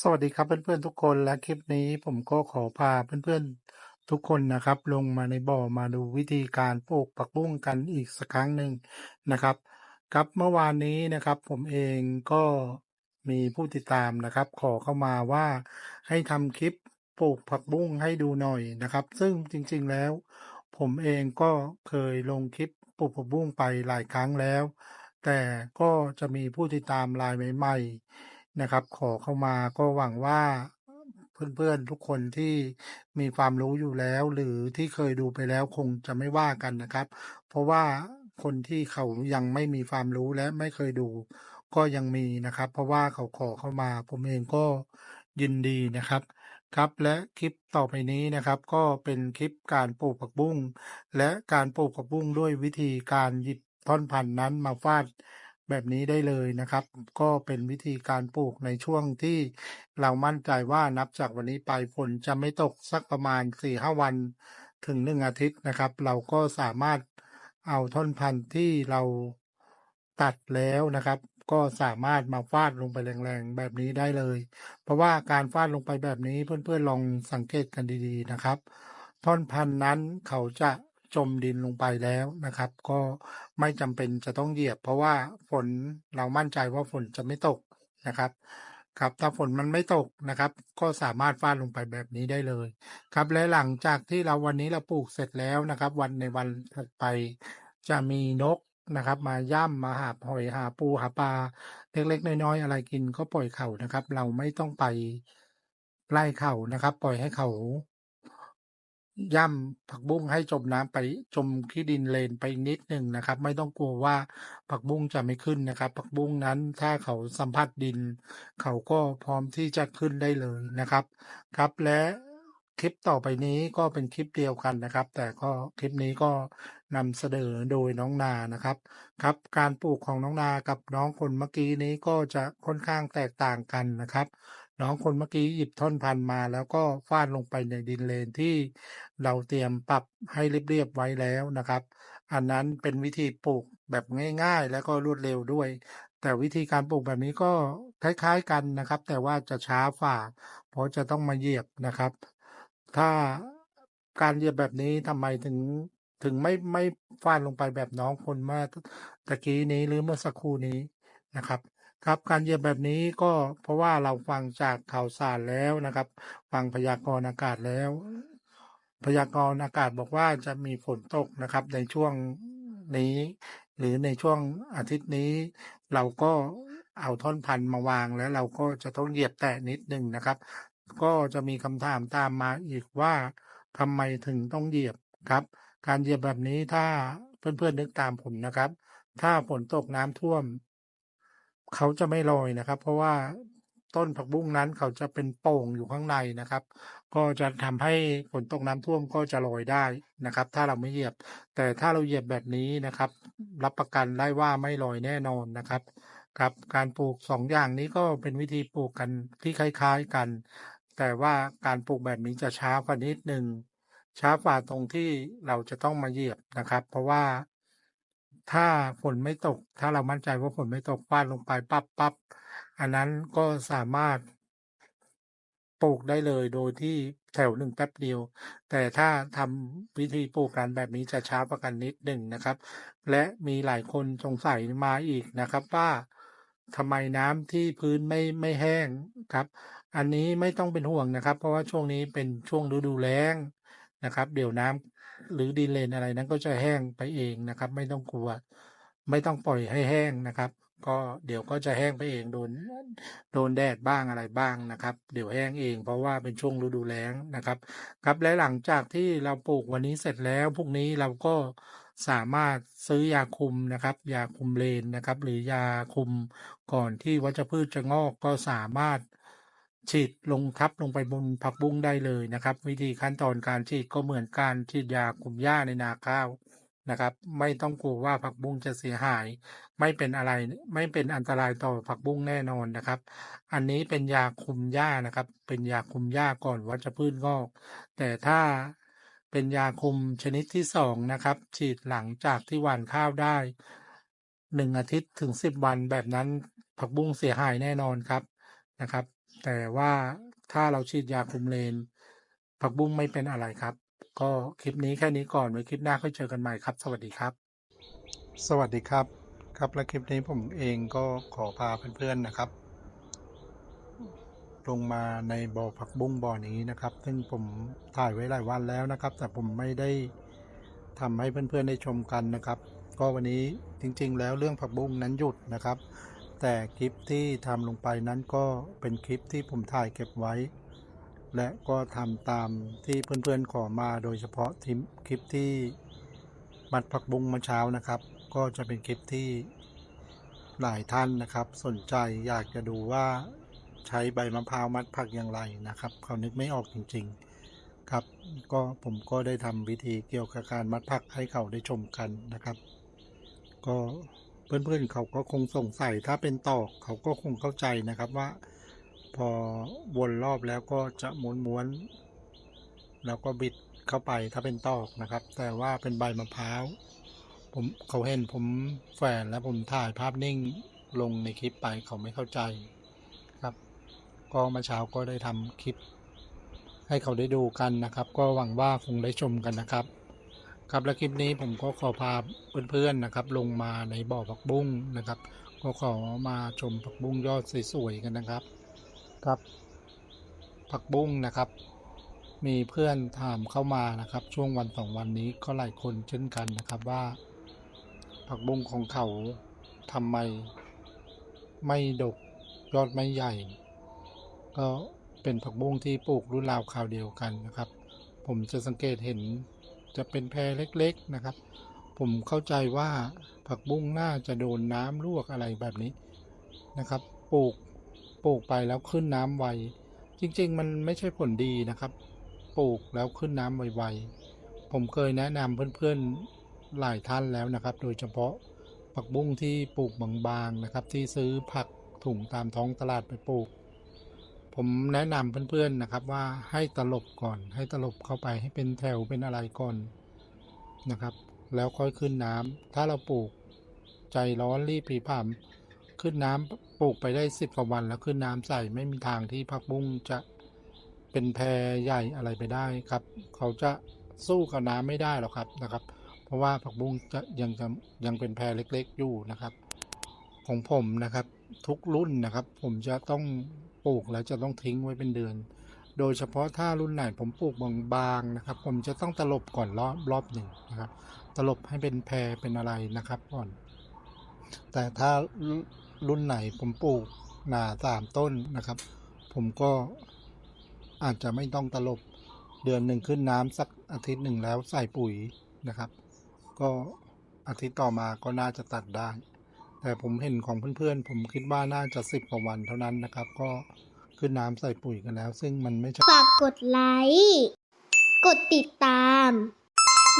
สวัสดีครับเพื่อนๆทุกคนและคลิปนี้ผมก็ขอพาเพื่อนๆทุกคนนะครับ ลงมาในบ่อมาดูวิธีการปลูกผักบุ้งกันอีกสักครั้งหนึ่งนะครับครับเมื่อวานนี้นะครับ ผมเองก็มีผู้ติดตามนะครับ ขอเข้ามาว่าให้ทำคลิปปลูกผักบุ้งให้ดูหน่อยนะครับ ซึ่งจริงๆแล้ว ผมเองก็เคยลงคลิปปลูกผักบุ้งไปหลายครั้งแล้ว แต่ก็จะมีผู้ติดตามรายใหม่ ๆ นะครับ ขอเข้ามาก็หวังว่าเพื่อนๆทุกคนที่มีความรู้อยู่แล้ว หรือที่เคยดูไปแล้วคงจะไม่ว่ากันนะครับ เพราะว่าคนที่เขายังไม่มีความรู้และไม่เคยดู ก็ยังมีนะครับ เพราะว่าเขาขอเข้ามา ผมเองก็ยินดีนะครับครับและคลิปต่อไปนี้นะครับ ก็เป็นคลิปการปลูกผักบุ้งและการปลูกผักบุ้งด้วยวิธีการหยิบท่อนพันธุ์นั้นมาฟาด แบบนี้ได้เลยนะครับ ก็เป็นวิธีการปลูกในช่วงที่เรามั่นใจว่านับจากวันนี้ไปฝนจะไม่ตกสักประมาณ4ี่ห้าวันถึงหนึ่งอาทิตย์นะครับ เราก็สามารถเอาท่อนพันธุ์ที่เราตัดแล้วนะครับ ก็สามารถมาฟาดลงไปแรงๆแบบนี้ได้เลย เพราะว่าการฟาดลงไปแบบนี้เพื่อนๆลองสังเกตกันดีๆนะครับ ท่อนพันธุ์นั้นเขาจะ จมดินลงไปแล้วนะครับ ก็ไม่จำเป็นจะต้องเหยียบ เพราะว่าฝนเรามั่นใจว่าฝนจะไม่ตกนะครับครับถ้าฝนมันไม่ตกนะครับ ก็สามารถฟาดลงไปแบบนี้ได้เลย ครับและหลังจากที่เราวันนี้เราปลูกเสร็จแล้วนะครับ วันในวันถัดไปจะมีนกนะครับ มาย่ำมาหาหอยหาปูหาปลาเล็กๆน้อยๆอะไรกินก็ปล่อยเขานะครับ เราไม่ต้องไปไล่เขานะครับ ปล่อยให้เขา ย่ำผักบุ้งให้จมน้ำไปจมขี้ดินเลนไปนิดหนึ่งนะครับ ไม่ต้องกลัวว่าผักบุ้งจะไม่ขึ้นนะครับ ผักบุ้งนั้นถ้าเขาสัมผัสดิน เขาก็พร้อมที่จะขึ้นได้เลยนะครับ ครับและคลิปต่อไปนี้ก็เป็นคลิปเดียวกันนะครับ แต่ก็คลิปนี้ก็นำเสนอโดยน้องนานะครับ ครับการปลูกของน้องนากับน้องคนเมื่อกี้นี้ก็จะค่อนข้างแตกต่างกันนะครับ น้องคนเมื่อกี้หยิบท่อนพันมาแล้วก็ฟาดลงไปในดินเลนที่เราเตรียมปรับให้เรียบๆไว้แล้วนะครับ อันนั้นเป็นวิธีปลูกแบบง่าย ๆ แล้วก็รวดเร็วด้วย แต่วิธีการปลูกแบบนี้ก็คล้ายๆกันนะครับ แต่ว่าจะช้าฝ่า เพราะจะต้องมาเหยียบนะครับ ถ้าการเหยียบแบบนี้ทำไมถึงถึงไม่ไม่ฟาดลงไปแบบน้องคนเมื่อตะกี้นี้หรือเมื่อสักครู่นี้นะครับ ครับการเหยียบแบบนี้ก็เพราะว่าเราฟังจากข่าวสารแล้วนะครับ ฟังพยากรณ์อากาศแล้ว พยากรณ์อากาศบอกว่าจะมีฝนตกนะครับ ในช่วงนี้ หรือในช่วงอาทิตย์นี้ เราก็เอาท่อนพันมาวางแล้วเราก็จะต้องเหยียบแตะนิดหนึ่งนะครับ ก็จะมีคำถามตามมาอีกว่าทำไมถึงต้องเหยียบครับ การเหยียบแบบนี้ถ้าเพื่อนๆนึกตามผมนะครับ ถ้าฝนตกน้ำท่วม เขาจะไม่ลอยนะครับ เพราะว่าต้นผักบุ้งนั้นเขาจะเป็นโป่งอยู่ข้างในนะครับ ก็จะทำให้ฝนตกน้ำท่วมก็จะลอยได้นะครับ ถ้าเราไม่เหยียบ แต่ถ้าเราเหยียบแบบนี้นะครับ รับประกันได้ว่าไม่ลอยแน่นอนนะครับครับการปลูกสองอย่างนี้ก็เป็นวิธีปลูกกันที่คล้ายๆกัน แต่ว่าการปลูกแบบนี้จะช้ากว่านิดหนึ่งช้ากว่าตรงที่เราจะต้องมาเหยียบนะครับ เพราะว่า ถ้าฝนไม่ตก ถ้าเรามั่นใจว่าฝนไม่ตกฟาดลงไปปั๊บปั๊บอันนั้นก็สามารถปลูกได้เลยโดยที่แถวหนึ่งแป๊บเดียว แต่ถ้าทำวิธีปลูกกันแบบนี้จะช้ากว่ากันนิดหนึ่งนะครับ และมีหลายคนสงสัยมาอีกนะครับ ว่าทำไมน้ำที่พื้นไม่ไม่แห้งครับ อันนี้ไม่ต้องเป็นห่วงนะครับ เพราะว่าช่วงนี้เป็นช่วงฤดูแล้ง นะครับ เดี๋ยวน้ำหรือดินเลนอะไรนั้นก็จะแห้งไปเองนะครับ ไม่ต้องกลัว ไม่ต้องปล่อยให้แห้งนะครับ ก็เดี๋ยวก็จะแห้งไปเองโดนโดนแดดบ้างอะไรบ้างนะครับ เดี๋ยวแห้งเอง เพราะว่าเป็นช่วงฤดูแล้งนะครับ ครับและหลังจากที่เราปลูกวันนี้เสร็จแล้วพรุ่งนี้เราก็สามารถซื้อยาคุมนะครับ ยาคุมเลนนะครับ หรือยาคุมก่อนที่วัชพืชจะงอกก็สามารถ ฉีดลงทับลงไปบนผักบุ้งได้เลยนะครับ วิธีขั้นตอนการฉีดก็เหมือนการฉีดยาคุมหญ้าในนาข้าวนะครับ ไม่ต้องกลัวว่าผักบุ้งจะเสียหาย ไม่เป็นอะไรไม่เป็นอันตรายต่อผักบุ้งแน่นอนนะครับ อันนี้เป็นยาคุมหญ้านะครับ เป็นยาคุมหญ้าก่อนวัชพืชงอก แต่ถ้าเป็นยาคุมชนิดที่สองนะครับ ฉีดหลังจากที่หว่านข้าวได้หนึ่งอาทิตย์ถึงสิบวันแบบนั้นผักบุ้งเสียหายแน่นอนครับนะครับ แต่ว่าถ้าเราฉีดยาคุมเลน ผักบุ้งไม่เป็นอะไรครับ ก็คลิปนี้แค่นี้ก่อนไว้คลิปหน้าค่อยเจอกันใหม่ครับ สวัสดีครับ สวัสดีครับ ครับและคลิปนี้ผมเองก็ขอพาเพื่อนๆนะครับ ลงมาในบ่อผักบุ้งบ่อนี้นะครับ ซึ่งผมถ่ายไว้หลายวันแล้วนะครับ แต่ผมไม่ได้ทำให้เพื่อนๆได้ชมกันนะครับ ก็วันนี้จริง ๆ แล้วเรื่องผักบุ้งนั้นหยุดนะครับ แต่คลิปที่ทำลงไปนั้นก็เป็นคลิปที่ผมถ่ายเก็บไว้ และก็ทำตามที่เพื่อนๆขอมาโดยเฉพาะทิมคลิปที่มัดผักบุ้งมื่อเช้านะครับ ก็จะเป็นคลิปที่หลายท่านนะครับ สนใจอยากจะดูว่าใช้ใบมะพร้าวมัดผักอย่างไรนะครับ เขานึกไม่ออกจริง ๆ ครับ ก็ผมก็ได้ทำวิธีเกี่ยวกับการมัดผักให้เขาได้ชมกันนะครับ ก็ เพื่อนๆเขาก็คงสงสัยถ้าเป็นตอกเขาก็คงเข้าใจนะครับว่า พอวนรอบแล้วก็จะม้วนๆแล้วก็บิดเข้าไปถ้าเป็นตอกนะครับ แต่ว่าเป็นใบมะพร้าวผมเขาเห็นผมแฝนแล้วผมถ่ายภาพนิ่งลงในคลิปไปเขาไม่เข้าใจครับ ก็มื่อเช้าก็ได้ทำคลิปให้เขาได้ดูกันนะครับ ก็หวังว่าคงได้ชมกันนะครับ ครับและคลิปนี้ผมก็ขอพาเพื่อนๆนะครับ ลงมาในบ่อผักบุ้งนะครับ ก็ขอมาชมผักบุ้งยอดสวยๆกันนะครับครับ ผักบุ้งนะครับ มีเพื่อนถามเข้ามานะครับ ช่วงวันสองวันนี้ก็หลายคนเช่นกันนะครับว่า ผักบุ้งของเขาทำไมไม่ดกยอดไม่ใหญ่ ก็เป็นผักบุ้งที่ปลูกรุ่นราวคราวเดียวกันนะครับ ผมจะสังเกตเห็น จะเป็นแพรเล็กๆนะครับ ผมเข้าใจว่าผักบุ้งน่าจะโดนน้ำลวกอะไรแบบนี้นะครับ ปลูกปลูกไปแล้วขึ้นน้ำไว จริง ๆ มันไม่ใช่ผลดีนะครับ ปลูกแล้วขึ้นน้ำไวๆผมเคยแนะนำเพื่อนๆหลายท่านแล้วนะครับ โดยเฉพาะผักบุ้งที่ปลูกบางๆนะครับ ที่ซื้อผักถุงตามท้องตลาดไปปลูก ผมแนะนำเพื่อนๆนะครับว่าให้ตลบก่อน ให้ตลบเข้าไปให้เป็นแถวเป็นอะไรก่อนนะครับ แล้วค่อยขึ้นน้ำถ้าเราปลูกใจร้อนรีบผีผามขึ้นน้ำปลูกไปได้สิบกว่าวัน แล้วขึ้นน้ำใส่ไม่มีทางที่ผักบุ้งจะเป็นแพรใหญ่อะไรไปได้ครับ เขาจะสู้กับน้ำไม่ได้หรอกครับนะครับ เพราะว่าผักบุ้งจะยังจะยังเป็นแพรเล็ก ๆ อยู่นะครับ ของผมนะครับ ทุกรุ่นนะครับ ผมจะต้องปลูกแล้วจะต้องทิ้งไว้เป็นเดือน โดยเฉพาะถ้ารุ่นไหนผมปลูกบางๆนะครับ ผมจะต้องตลบก่อนรอบรอบหนึ่งนะครับ ตลบให้เป็นแพรเป็นอะไรนะครับก่อน แต่ถ้ารุ่นไหนผมปลูกหนาสามต้นนะครับ ผมก็อาจจะไม่ต้องตลบเดือนหนึ่งขึ้นน้ำสักอาทิตย์หนึ่งแล้วใส่ปุ๋ยนะครับ ก็อาทิตย์ต่อมาก็น่าจะตัดได้ แต่ผมเห็นของเพื่อนๆ ผมคิดว่าน่าจะสิบกว่าวันเท่านั้นนะครับ ก็ขึ้นน้ำใส่ปุ๋ยกันแล้ว ซึ่งมันไม่ใช่ ฝากกดไลค์ กดติดตาม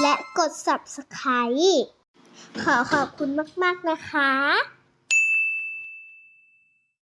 และกด subscribe ขอขอบคุณมาก ๆ นะคะ